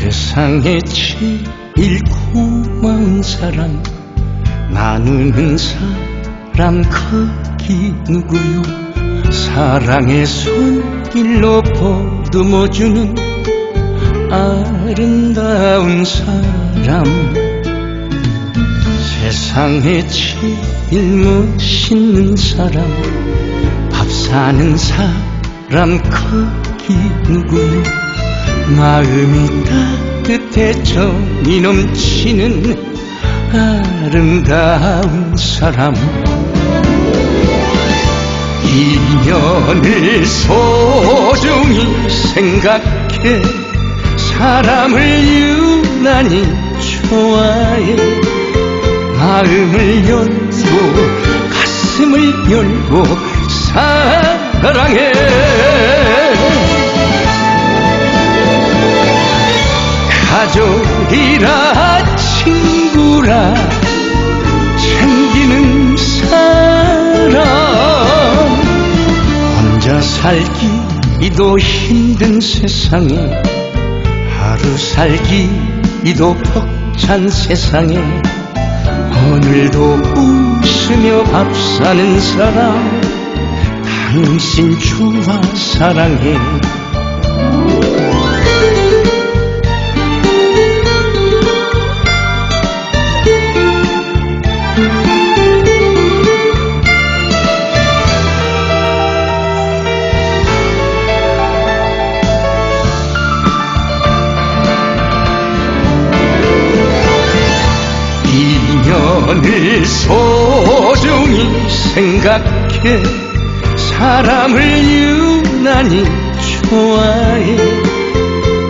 세상에 제일 고마운 사람 나누는 사람 거기 누구요? 사랑의 손길로 보듬어주는 아름다운 사람. 세상에 제일 멋있는 사람 밥 사는 사람 거기 누구요 마음이 따뜻해 정이 넘치는 아름다운 사람. 인연을 소중히 생각해 사람을 유난히 좋아해. 마음을 열고 가슴을 열고 사랑해 가족이라 친구라 챙기는 사람. 혼자 살기도 힘든 세상에 하루 살기도 벅찬 세상에 오늘도 웃으며 밥 사는 사람 당신 좋아 사랑해 인연을 소중히 생각해 사람을 유난히 좋아해.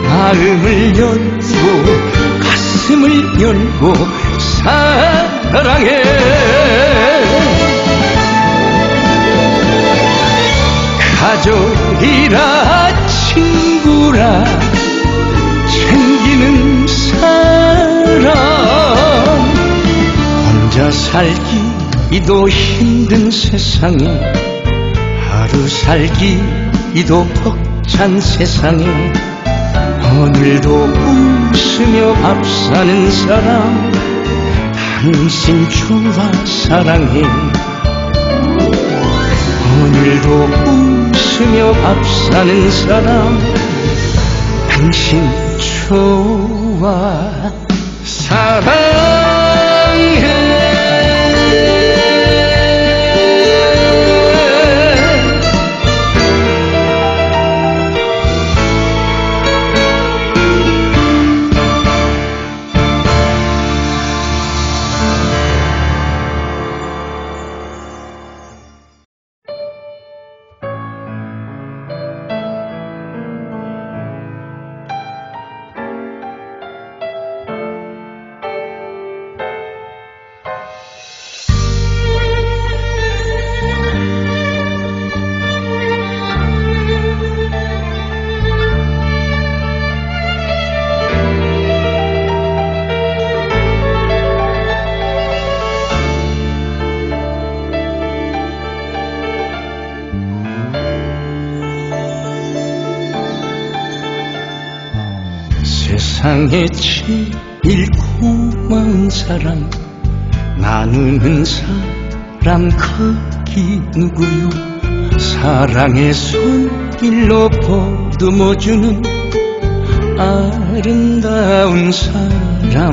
마음을 열고 가슴을 열고 사랑해. 가족이라 친구라 챙기는 사람 살기도 힘든 세상에 하루 살기도 벅찬 세상에 오늘도 웃으며 밥 사는 사람 당신 좋아 사랑해 오늘도 웃으며 밥 사는 사람 당신 좋아 사랑 세상에 제일 고마운 사람 나누는 사람 거기 누구요? 사랑의 손길로 보듬어주는 아름다운 사람.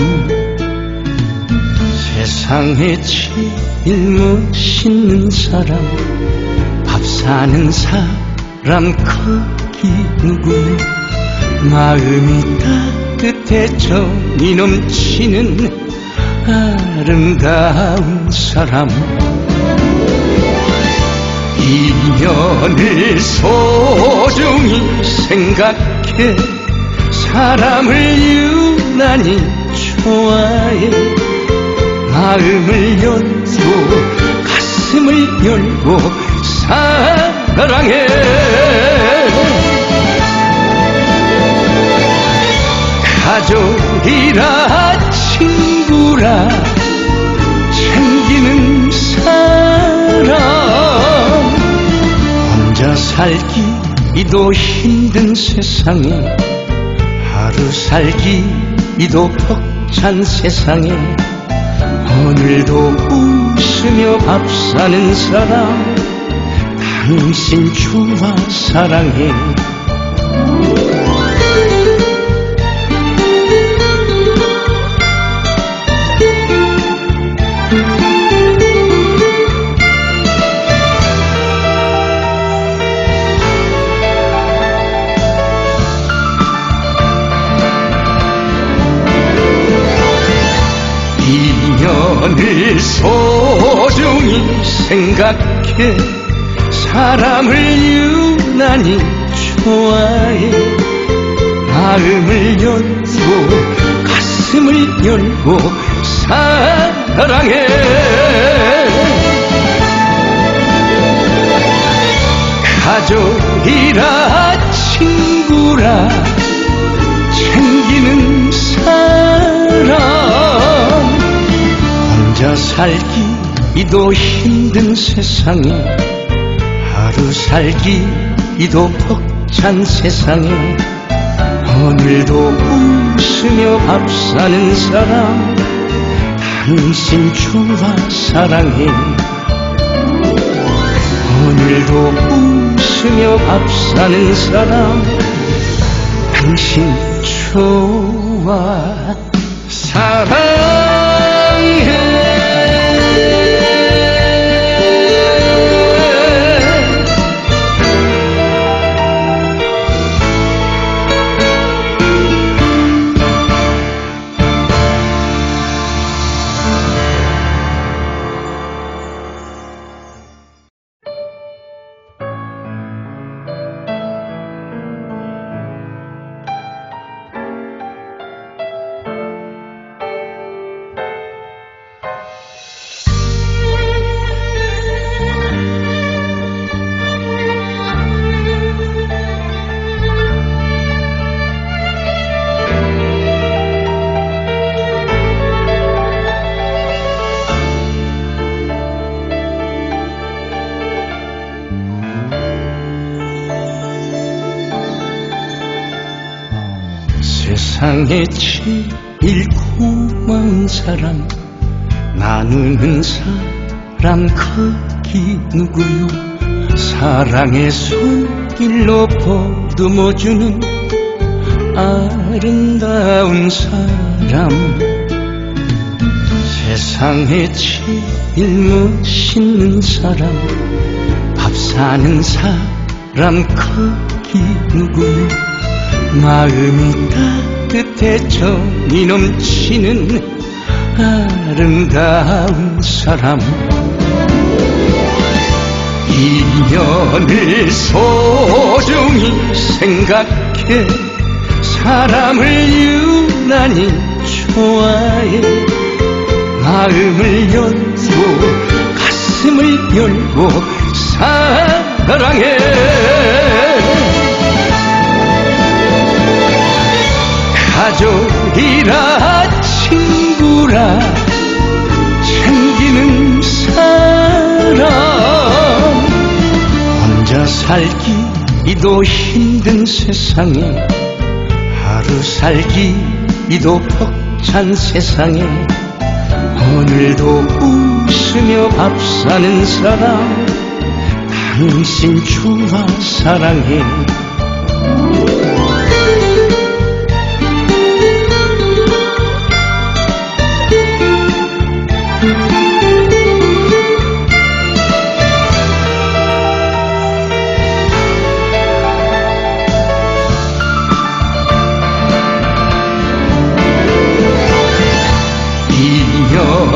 세상에 제일 멋있는 사람 밥 사는 사람 거기 누구요? 마음이 따 뜻해 정이 넘치는 아름다운 사람. 인연을 소중히 생각해 사람을 유난히 좋아해. 마음을 열고 가슴을 열고 사랑해 가족이라 친구라 챙기는 사람. 혼자 살기도 힘든 세상에 하루 하루 살기 이도 벅찬 세상에 오늘도 웃으며 밥 사는 사람 당신 좋아 사랑해 생각해 사람을 유난히 좋아해. 마음을 열고 가슴을 열고 사랑해. 가족이라 친구라 챙기는 사람. 혼자 살기 이도 힘든 세상에 하루 살기 이도 벅찬 세상에 오늘도 웃으며 밥 사는 사람 당신 좋아 사랑해. 오늘도 웃으며 밥 사는 사람 당신 좋아 사랑 세상에 제일 고마운 사람 나누는 사람 거기 누구요? 사랑의 손길로 보듬어주는 아름다운 사람. 세상에 제일 멋있는 사람 밥 사는 사람 거기 누구요? 마음이 따 뜻해 정이 넘치는 아름다운 사람. 인연을 소중히 생각해 사람을 유난히 좋아해. 마음을 열고 가슴을 열고 사랑해 가족이라 친구라 챙기는 사람. 혼자 살기 이도 힘든 세상에 하루 살기 이도 벅찬 세상에 오늘도 웃으며 밥 사는 사람 당신 좋아 사랑해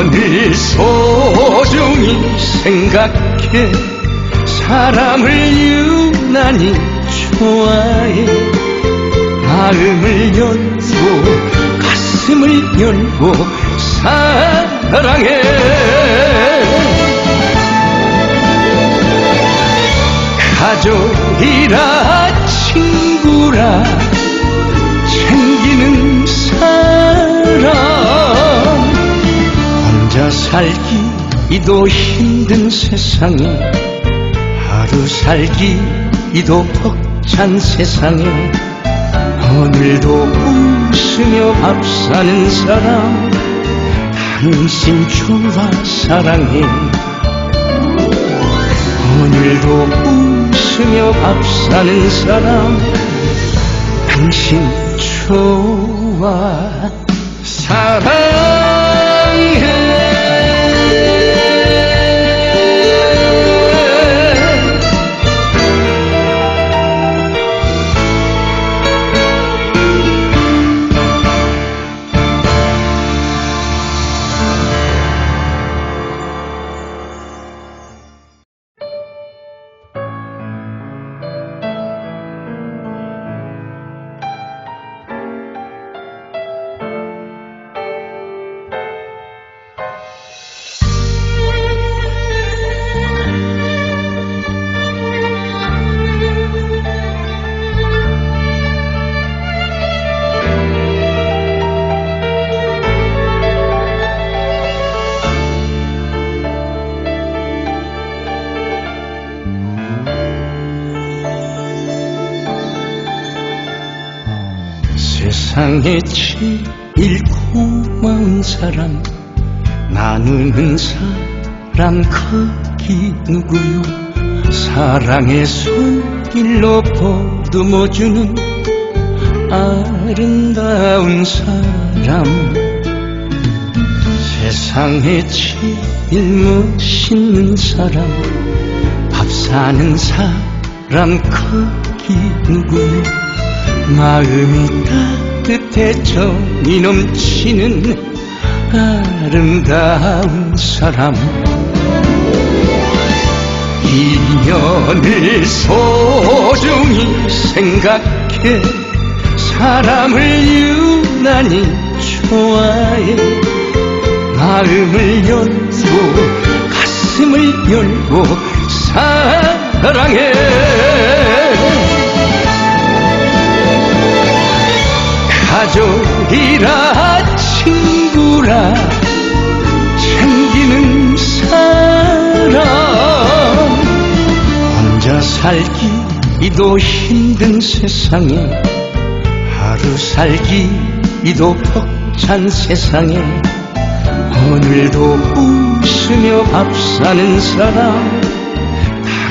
연을 소중히 생각해 사람을 유난히 좋아해. 마음을 열고 가슴을 열고 사랑해. 가족이라 친구라 챙기는 사람 살기 이도 힘든 세상에 하루 살기 이도 벅찬 세상에 오늘도 웃으며 밥 사는 사람. 당신 좋아 사랑해. 오늘도 웃으며 밥 사는 사람. 당신 좋아 사랑 세상에 제일 고마운 사람 나누는 사람 거기 누구요? 사랑의 손길로 보듬어주는 아름다운 사람. 세상에 제일 멋있는 사람 밥 사는 사람 거기 누구요? 마음이 따 뜻해 정이 넘치는 아름다운 사람. 인연을 소중히 생각해 사람을 유난히 좋아해. 마음을 열고 가슴을 열고 사랑해 가족이라 친구라 챙기는 사람. 혼자 살기도 힘든 세상에 하루 살기도 벅찬 세상에 오늘도 웃으며 밥 사는 사람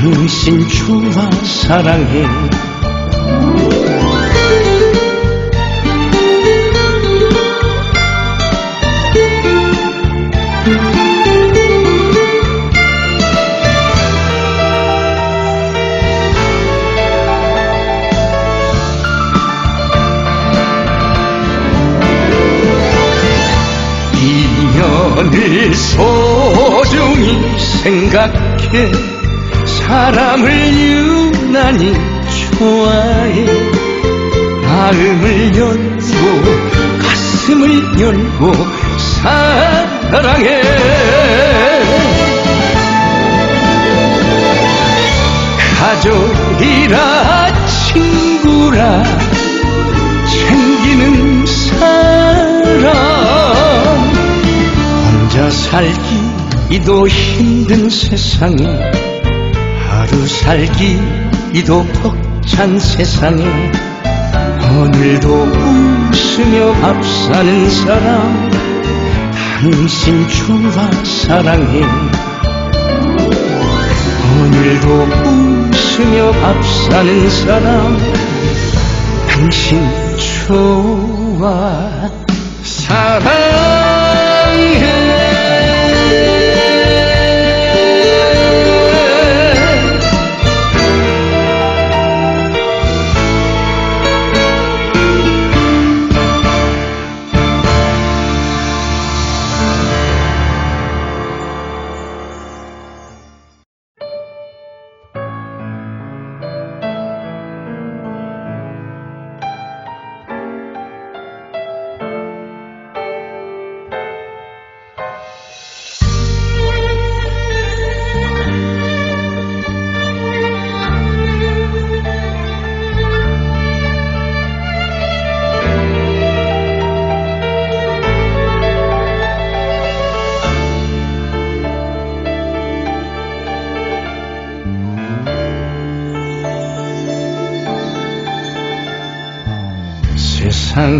당신 좋아 사랑해 생각해. 사람을 유난히 좋아해. 마음을 열고 가슴을 열고 사랑해. 가족이라 살기도 힘든 세상에 하루 살기도 벅찬 세상에 오늘도 웃으며 밥 사는 사람 당신 좋아 사랑해 오늘도 웃으며 밥 사는 사람 당신 좋아 사랑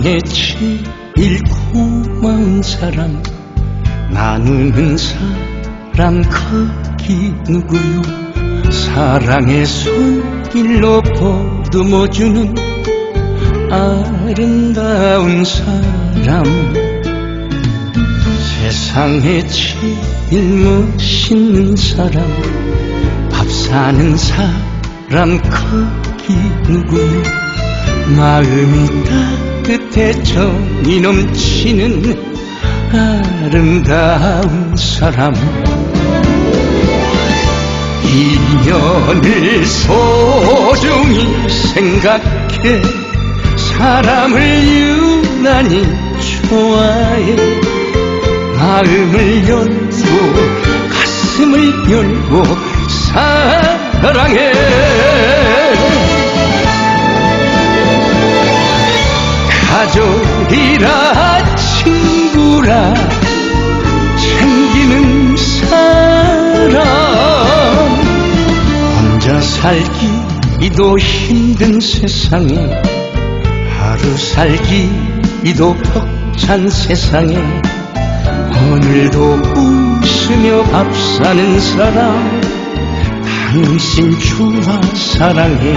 세상에 제일 고마운 사람 나누는 사람 거기 누구요? 사랑의 손길로 보듬어주는 아름다운 사람. 세상에 제일 멋있는 사람 밥 사는 사람 거기 누구요? 마음이 따 뜻해 정이 넘치는 아름다운 사람. 인연을 소중히 생각해 사람을 유난히 좋아해. 마음을 열고 가슴을 열고 사랑해 가족이라 친구라 챙기는 사람. 혼자 살기도 힘든 세상에 하루 살기도 벅찬 세상에 오늘도 웃으며 밥 사는 사람 당신 좋아 사랑해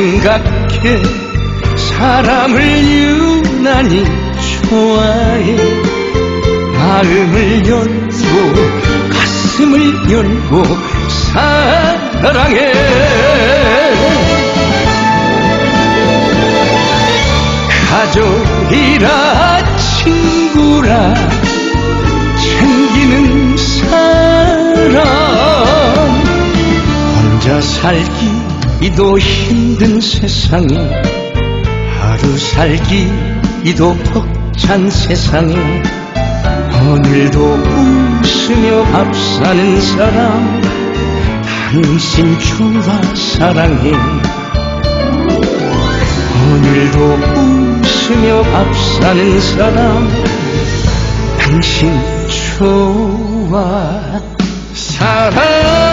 생각해. 사람을 유난히 좋아해. 마음을 열고 가슴을 열고 사랑해. 가족이라 친구라 챙기는 사람. 혼자 살기 도 힘든 세상에 하루 살기도 벅찬 세상에 오늘도 웃으며 밥 사는 사람 당신 좋아 사랑해 오늘도 웃으며 밥 사는 사람 당신 좋아 사랑해